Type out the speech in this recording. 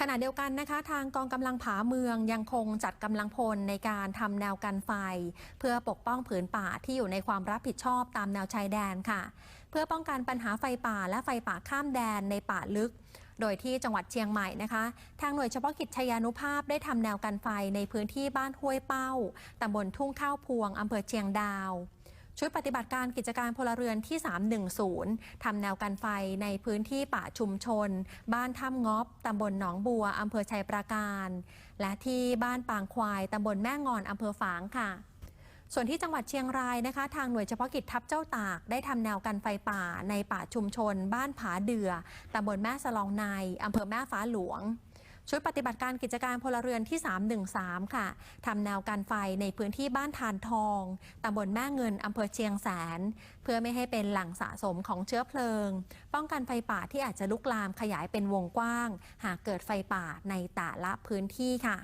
ขณะเดียวกันนะคะ ทางกองกำลังผาเมืองยังคงจัดกำลังพลในการทำแนวกันไฟ เพื่อปกป้องผืนป่าที่อยู่ในความรับผิดชอบตามแนวชายแดนค่ะ เพื่อป้องกันปัญหาไฟป่าและไฟป่าข้ามแดนในป่าลึก โดยที่จังหวัดเชียงใหม่นะคะ ทางหน่วยเฉพาะกิจชยานุภาพได้ทำแนวกันไฟในพื้นที่บ้านห้วยเป้าตำบลทุ่งข้าวพวงอำเภอเชียงดาว ชุดปฏิบัติการกิจการพลเรือนที่ 310 ทำแนวกันไฟในพื้นที่ป่าชุมชน บ้านถ้ำงอบตำบลหนองบัวอำเภอชัยปราการ และที่บ้านปางควายตำบลแม่งอนอำเภอฝางค่ะส่วนที่จังหวัดเชียงรายนะคะ ทางหน่วยเฉพาะกิจทัพเจ้าตากได้ทำแนวกันไฟป่าในป่าชุมชน บ้านผาเดือตำบลแม่สลองในอำเภอแม่ฟ้าหลวง ชุดปฏิบัติการกิจการพลเรือนที่ 313 ค่ะทำแนวกันไฟในพื้นที่บ้านทานทองตำบลแม่เงินอำเภอเชียงแสน เพื่อไม่ให้เป็นหลังสะสมของเชื้อเพลิง ป้องกันไฟป่าที่อาจจะลุกลามขยายเป็นวงกว้าง หากเกิดไฟป่าในแต่ละพื้นที่ค่ะ